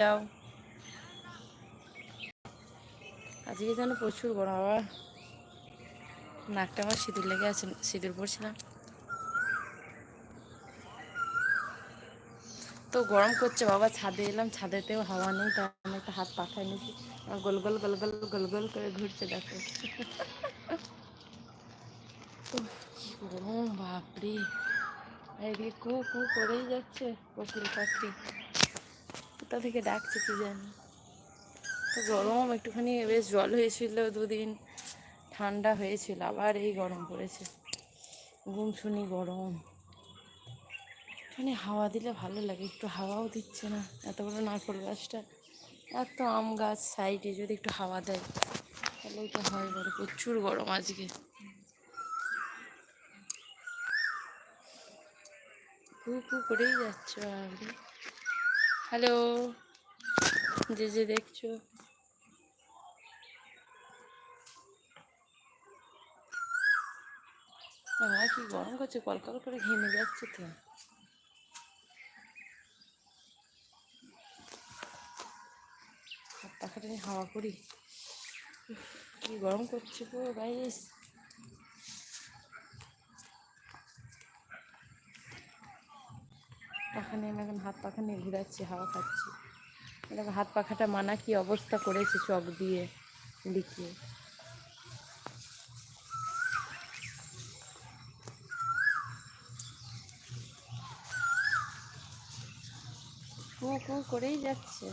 যাও। আজকে যেন প্রচুর গরম, আবার নাকটা আমার সিঁদুর লেগে আছে, সিঁদুর পড়ছিলাম তো গরম করছে, বাবা ছাদে এলাম, ছাদেতেও হাওয়া নেই তার আমি একটা হাত পাখায় নিয়েছি। গোল গোল গোল গোল গোল গোল করে ঘুরছে, দেখো। গরম, বাপরে। এদিকে কু কু করেই যাচ্ছে, পশুর পাখি। কোথা থেকে ডাকছে কি জানি। তো গরম একটুখানি বেশ জল হয়েছিল, দুদিন ঠান্ডা হয়েছিল, আবার এই গরম পড়েছে। ঘুম শুনি গরম। একটুখানি হাওয়া দিলে ভালো লাগে, একটু হাওয়াও দিচ্ছে না, এত বড় নারকল গাছটা। এত আম গাছ সাইডে, যদি একটু হাওয়া দেয়, তাহলে এটা হয় বড়, প্রচুর গরম আজকে। কু করেই যাচ্ছে হ্যালো। যে যে দেখছ। বাবা, কি গরম করছে? কলকল করে ঘেমে যাচ্ছে তো। পাখাটা নিয়ে হাওয়া করি। কি গরম করছে গো গাইস পাখা নিয়ে, আমি এখন হাত পাখা নিয়ে ঘুরাচ্ছি, হাওয়া খাচ্ছি। দেখো হাত পাখাটা মানা কি অবস্থা করেছে চক দিয়ে লিখিয়ে কু কু করেই যাচ্ছে।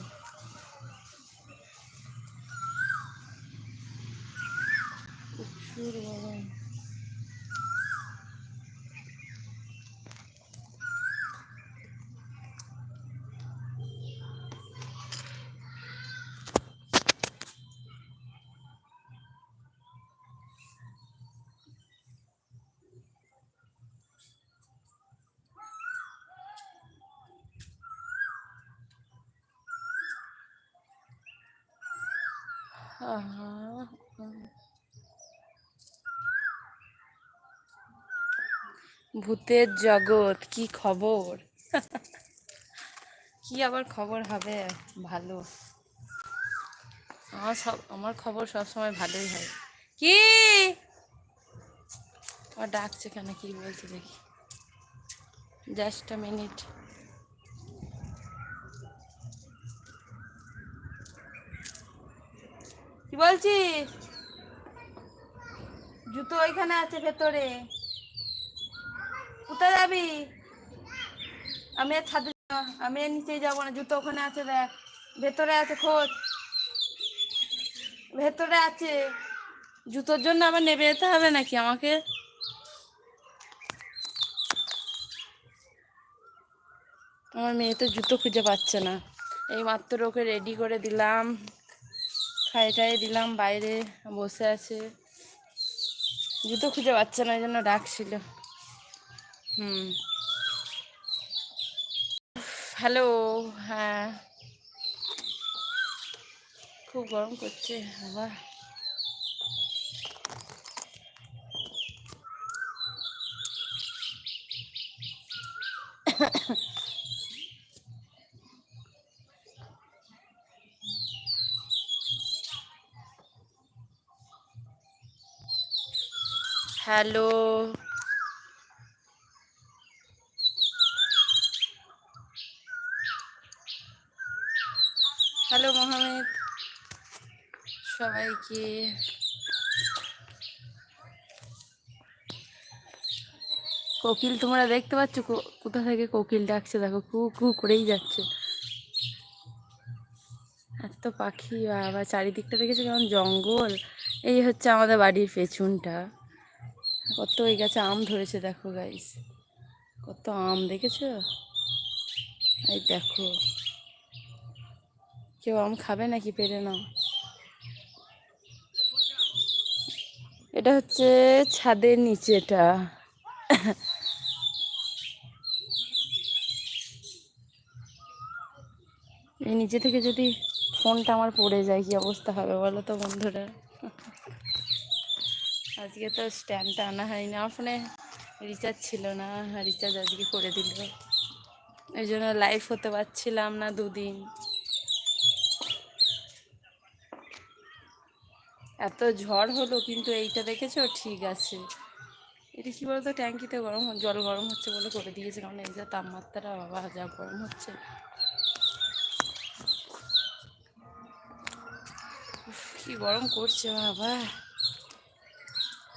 প্রচুর ভূতের জগৎ, কি খবর? কি আবার খবর হবে? ভালো। আমার সব, আমার খবর সব সময় ভালোই হয়। কি? আমার ডাকছে কেন? কি বলছে দেখি। জাস্ট মিনিট কি বলছিস? জুতো ওইখানে আছে ভেতরে। কোথায় যাবি? আমি আর ছাদে আমি আর নিচে যাব না, জুতো ওখানে আছে দেখ। ভেতরে আছে, খোঁজ। ভেতরে আছে। জুতোর জন্য আবার নেবে যেতে হবে নাকি আমাকে? আমার মেয়ে তো জুতো খুঁজে পাচ্ছে না। এই মাত্র ওকে রেডি করে দিলাম। খাই টাই দিলাম, বাইরে বসে আছে। জুতো খুঁজে পাচ্ছে না এই জন্য ডাকছিল। হুম। হ্যালো হ্যাঁ। খুব গরম করছে, বাবা। হ্যালো। হ্যালো মোহামেদ সবাইকে। কোকিল, তোমরা দেখতে পাচ্ছ কোথা থেকে কোকিল ডাকছে? দেখো, কু কু করেই যাচ্ছে। এত পাখি, বাবা, চারিদিকটা দেখেছ কেমন জঙ্গল? এই হচ্ছে আমাদের বাড়ির পেছনটা। কত ওই গাছে, আম ধরেছে দেখো গাইস কত আম দেখেছ? এই দেখো। কেউ আম খাবে নাকি পেরে না এটা হচ্ছে ছাদের নিচেটা। এই নিচে থেকে যদি ফোনটা আমার পড়ে যায়, কি অবস্থা হবে বলো তো বন্ধুরা? আজকে তো স্ট্যান্ডটা আনা হয়নি। আমার ফোনে রিচার্জ ছিল না রিচার্জ আজকে করে দিল। এই জন্য লাইভ হতে পারছিলাম না দুদিন। এত ঝড় হলো, কিন্তু এইটা দেখেছ? ঠিক আছে। এটা কী বলতো, ট্যাঙ্কিতে গরম জল গরম হচ্ছে বলে করে দিয়েছে, কারণ এই যে তাপমাত্রা, বাবা, যা গরম হচ্ছে। কি গরম করছে, বাবা।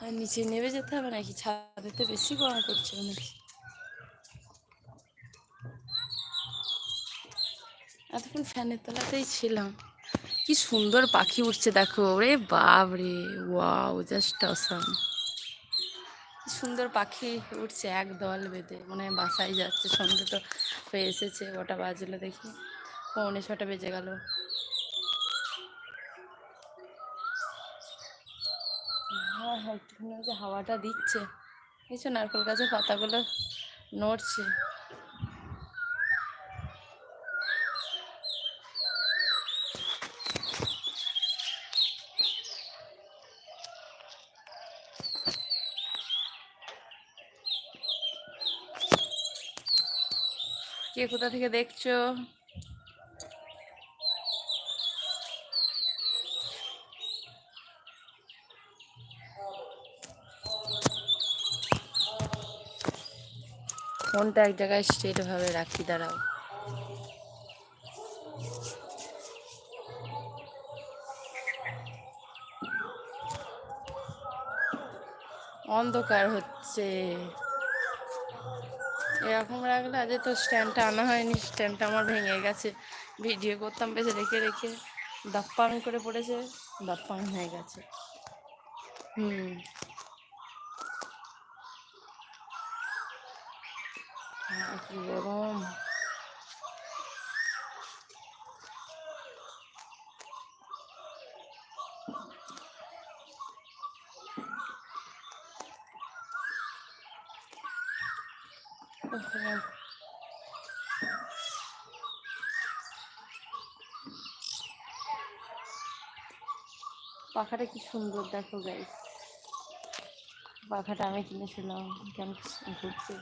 আর নিচে নেমে যেতে হবে নাকি ছাদেতে বেশি গরম করছে নাকি এতক্ষণ ফ্যানের তলাতেই ছিলাম। কি সুন্দর পাখি উঠছে দেখো। রে বাপ রে ওয়াও জাস্ট অসাম সুন্দর পাখি উঠছে এক দল বেঁধে। মনে হয় বাসায় যাচ্ছে সন্ধ্যে তো হয়ে এসেছে ওটা বাজলো দেখি। পৌনে ছটা বেজে গেল হ্যাঁ হ্যাঁ একটুখানি যে হাওয়াটা দিচ্ছে। কিছু নারকেল গাছের পাতাগুলো নড়ছে। কে কোথা থেকে দেখছ? ফোনটা এক জায়গায় স্ট্রেট ভাবে রাখি, দাঁড়াও। অন্ধকার হচ্ছে। এরকম রাখলে আজ তো স্ট্যান্ডটা আনা হয়নি, স্ট্যান্ডটা আমার ভেঙে গেছে। ভিডিও করতাম বেশ রেখে রেখে দাপ্পাং করে পড়েছে, দাপ্পাং হয়ে গেছে। হুম। কি গরম পাখাটা কি সুন্দর দেখো গাইস পাখাটা আমি কিনেছিলাম কেমন ঘুরছে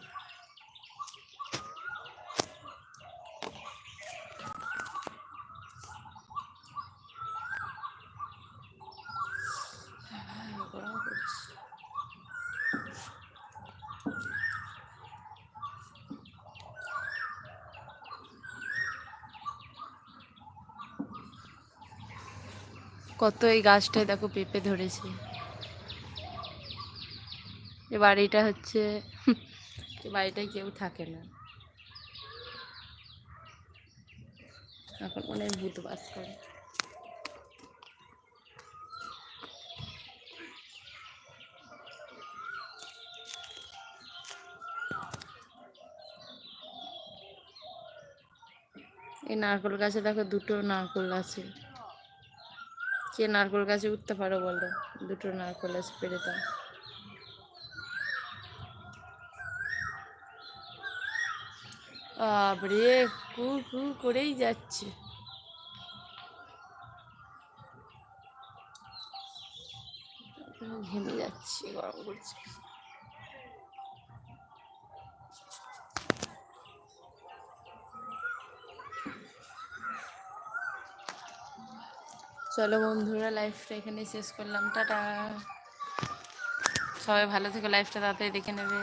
গরম করছে কত এই গাছটায় দেখো পেঁপে ধরেছে। এ বাড়িটা হচ্ছে, এ বাড়িটায় কেউ থাকে না। এখন অনেক ভূত বাস করে। এই নারকোল গাছে দেখো দুটো নারকোল আছে। কে নারকোল গাছে উঠতে পারো বলো, দুটো নারকোল গাছ পেরে দাও। বাবরে কু কু করেই যাচ্ছে। ঘেমে যাচ্ছে, গরম করছে। চলো বন্ধুরা লাইফটা এখানে শেষ করলাম। টাটা। সবাই ভালো থেকে লাইফটা তাড়াতাড়ি দেখে নেবে।